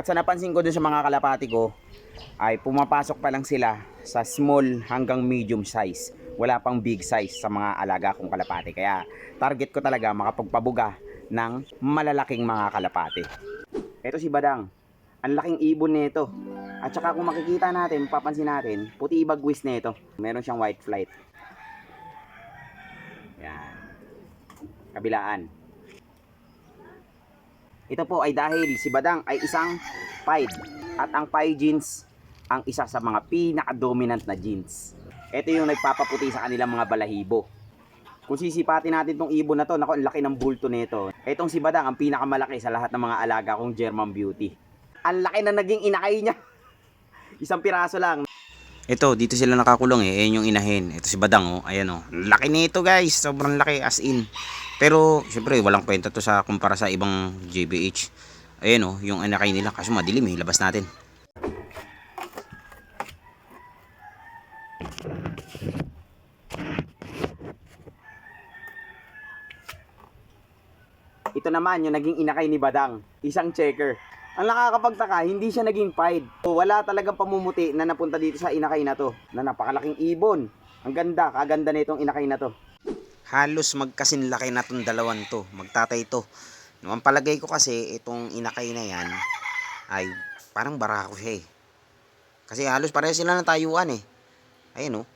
At sa napansin ko dun sa mga kalapati ko, ay pumapasok pa lang sila sa small hanggang medium size. Wala pang big size sa mga alaga kong kalapati. Kaya target ko talaga makapagpabuga ng malalaking mga kalapati. Ito si Badang. Ang laking ibon nito. At saka kung makikita natin, papansin natin, puti ibagwis nito. Meron siyang white flight. Yan. Kabilaan. Ito po ay dahil si Badang ay isang Pied. At ang Pied jeans ang isa sa mga pinaka-dominant na jeans. Ito yung nagpapaputi sa kanilang mga balahibo. Kung sisipatin natin tong ibon na to, nako, ang laki ng bulto nito. Etong si Badang ang pinakamalaki sa lahat ng mga alaga kong German Beauty. Ang laki na naging inakay niya. Isang piraso lang. Ito, dito sila nakakulong eh. Ayan yung inahin. Ito si Badang oh. Ayan oh. Laki nito guys. Sobrang laki as in. Pero, syempre, walang kwenta to sa kumpara sa ibang JBH. Ayan oh, yung inakay nila. Kaso madilim eh. Labas natin. Ito naman yung naging inakay ni Badang. Isang checker. Ang nakakapagtaka, hindi siya naging pied. O, wala talagang pamumuti na napunta dito sa inakay na to. Na napakalaking ibon. Ang ganda, kaganda na itong inakay na to. Halos magkasinlaki na tong dalawan to. Magtatay to. Ang palagay ko kasi, itong inakay na yan, ay parang barako siya eh. Kasi halos pareho sila ng tayuan eh. Ayan oh.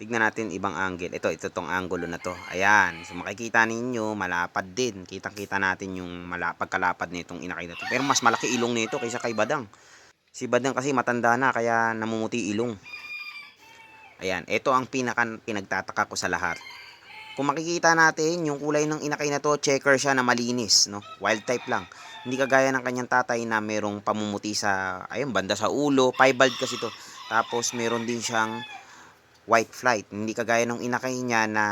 Tignan natin ibang angle. Ito, ito tong angulo na to. Ayan. So makikita ninyo, malapad din. Kitang-kita natin yung mala pagkalapad nitong inakay na to. Pero mas malaki ilong nito kaysa kay Badang. Si Badang kasi matanda na kaya namumuti ilong. Ayan, ito ang pinaka pinagtataka ko sa lahat. Kung makikita natin, yung kulay ng inakay na to, checker siya na malinis, no? Wild type lang. Hindi kagaya ng kanyang tatay na merong pamumuti sa, ayun, banda sa ulo. Piebald kasi to. Tapos meron din siyang white flight. Hindi kagaya ng inakay niya na,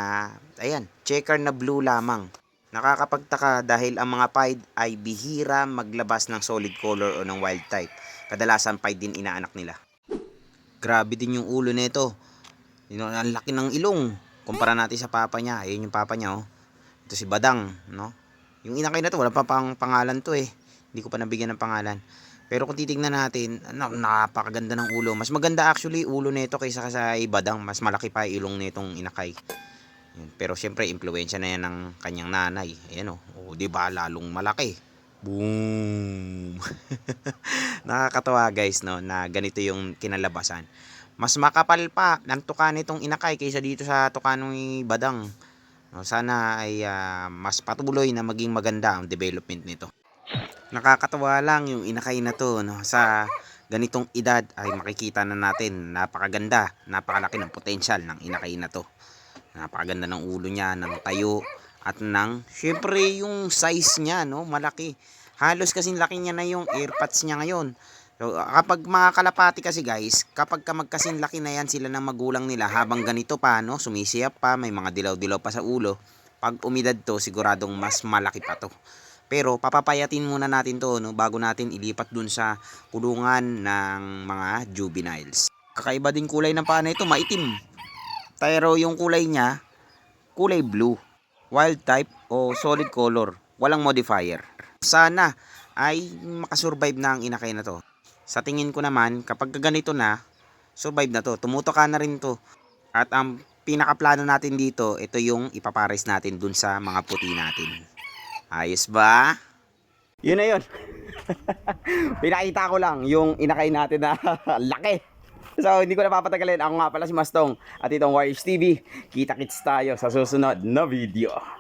ayan, checker na blue lamang. Nakakapagtaka dahil ang mga pied ay bihira maglabas ng solid color o ng wild type. Kadalasan pied din inaanak nila. Grabe din yung ulo nito. Yun, ang laki ng ilong. Kumpara natin sa papa niya. Ayun yung papa niya, oh. Ito si Badang, no? Yung inakay na to, wala pa pang pangalan to eh. Hindi ko pa nabigyan ng pangalan. Pero kung titignan natin, ano, napakaganda ng ulo. Mas maganda actually ulo nito kaysa sa Badang. Mas malaki pa ilong nitong inakay. Yun. Pero syempre, impluensya na yan ng kanyang nanay. Ayan o. Oh. di ba lalong malaki. Boom! Nakakatawa guys, no, na ganito yung kinalabasan. Mas makapal pa ng tuka nitong inakay kaysa dito sa tuka ng Badang. No, sana ay ah, mas patuloy na maging maganda ang development nito. Nakakatawa lang yung inakay na to no, sa ganitong edad ay makikita na natin napakaganda, napakalaki ng potensyal ng inakay na to. Napakaganda ng ulo niya, ng tayo at ng syempre yung size niya no, malaki. Halos kasing laki niya na yung earpads niya ngayon. So, kapag mga kalapati kasi guys, kapag ka magkasin laki na yan sila ng magulang nila habang ganito pa, no, sumisiyap pa, may mga dilaw-dilaw pa sa ulo, pag umidad to, siguradong mas malaki pa to. Pero papapayatin muna natin to no, bago natin ilipat dun sa kulungan ng mga juveniles. Kakaiba din kulay ng paa na ito, maitim. Pero yung kulay niya, kulay blue. Wild type o solid color. Walang modifier. Sana ay makasurvive na ang inakay na to. Sa tingin ko naman, kapag ganito na, survive na to. Tumutoka na rin to. At ang pinakaplano natin dito, ito yung ipapares natin dun sa mga puti natin. Ayos ba? Yun na yun. Pinakita ko lang yung inakay natin na laki. So, hindi ko na papatagalin. Ako nga pala si Mastong at itong Warriors TV. Kita-kits tayo sa susunod na video.